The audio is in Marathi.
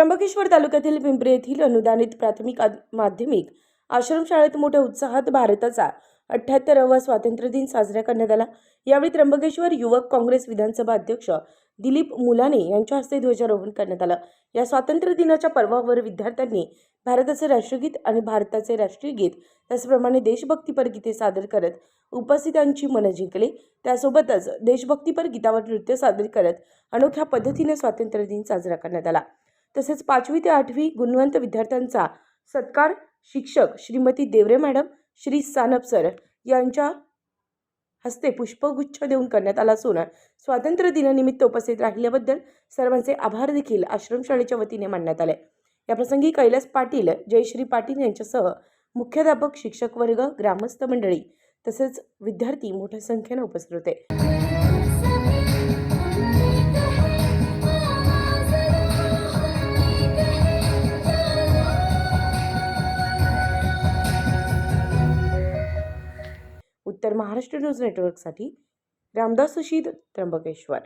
त्र्यंबकेश्वर तालुक्यातील पिंपरी येथील अनुदानित प्राथमिक माध्यमिक आश्रमशाळेत मोठ्या उत्साहात भारताचा अठ्ठ्याहत्तरावा स्वातंत्र्य दिन साजरा करण्यात आला. यावेळी त्र्यंबकेश्वर युवक काँग्रेस विधानसभा अध्यक्ष दिलीप मुलाने यांच्या हस्ते ध्वजारोहण करण्यात आलं. या स्वातंत्र्य दिनाच्या पर्वावर विद्यार्थ्यांनी भारताचे राष्ट्रगीत आणि भारताचे राष्ट्रीय गीत त्याचप्रमाणे देशभक्तीपर गीते सादर करत उपस्थितांची मनं जिंकली. त्यासोबतच देशभक्तीपर गीतावर नृत्य सादर करत अनोख्या पद्धतीने स्वातंत्र्य दिन साजरा करण्यात आला. तसेच पाचवी ते आठवी गुणवंत विद्यार्थ्यांचा सत्कार शिक्षक श्रीमती देवरे मॅडम श्री सानप सर यांच्या हस्ते पुष्पगुच्छ देऊन करण्यात आला असून स्वातंत्र्य दिनानिमित्त उपस्थित राहिल्याबद्दल सर्वांचे आभार देखील आश्रमशाळेच्या वतीने मानण्यात आले. याप्रसंगी कैलास पाटील जयश्री पाटील यांच्यासह मुख्याध्यापक शिक्षक वर्ग ग्रामस्थ मंडळी तसेच विद्यार्थी मोठ्या संख्येनं उपस्थित होते. उत्तर महाराष्ट्र न्यूज नेटवर्कसाठी रामदास सुशीद त्र्यंबकेश्वर.